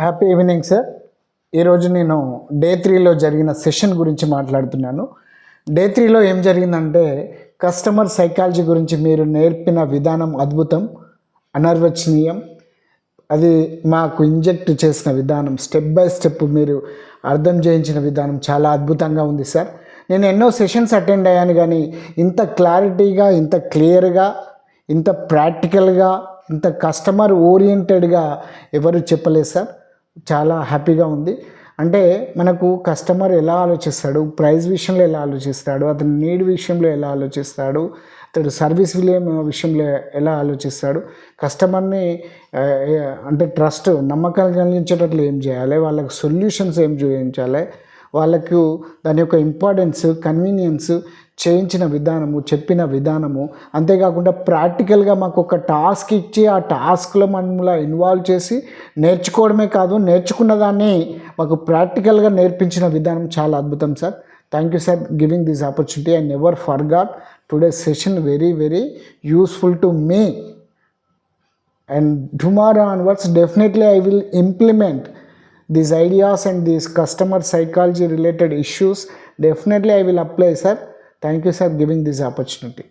Happy evening sir. ఈరోజు నేను day త్రీలో జరిగిన సెషన్ గురించి మాట్లాడుతున్నాను. డే త్రీలో ఏం జరిగిందంటే కస్టమర్ సైకాలజీ గురించి మీరు నేర్పిన విధానం అద్భుతం అనర్వచనీయం. అది మాకు ఇంజెక్ట్ చేసిన విధానం స్టెప్ బై స్టెప్ మీరు అర్థం చేయించిన విధానం చాలా అద్భుతంగా ఉంది సార్. నేను ఎన్నో సెషన్స్ అటెండ్ అయ్యాను కానీ ఇంత క్లారిటీగా ఇంత క్లియర్గా ఇంత ప్రాక్టికల్గా ఇంత కస్టమర్ ఓరియంటెడ్గా ఎవరు చెప్పలేదు సార్. చాలా హ్యాపీగా ఉంది. అంటే మనకు కస్టమర్ ఎలా ఆలోచిస్తాడు? ప్రైస్ విషయంలో ఎలా ఆలోచిస్తాడు? అతని నీడ్ విషయంలో ఎలా ఆలోచిస్తాడు? అతడు సర్వీస్ విలియం విషయంలో ఎలా ఆలోచిస్తాడు? కస్టమర్ని అంటే ట్రస్ట్ నమ్మకాలు కలిగించేటట్లు ఏం చేయాలి? వాళ్ళకి సొల్యూషన్స్ ఏం చూపించాలి? వాళ్ళకు దాని యొక్క ఇంపార్టెన్స్ కన్వీనియన్స్ చేయించిన విధానము చెప్పిన విధానము. అంతేకాకుండా ప్రాక్టికల్గా మాకు ఒక టాస్క్ ఇచ్చి ఆ టాస్క్లో మనములా ఇన్వాల్వ్ చేసి నేర్చుకోవడమే కాదు నేర్చుకున్న దాన్ని మాకు ప్రాక్టికల్గా నేర్పించిన విధానం చాలా అద్భుతం sir. Thank you sir giving this opportunity I never forgot today session very very useful to me and tomorrow onwards definitely I will implement these ideas and these customer psychology related issues definitely i will apply sir. Thank you sir giving this opportunity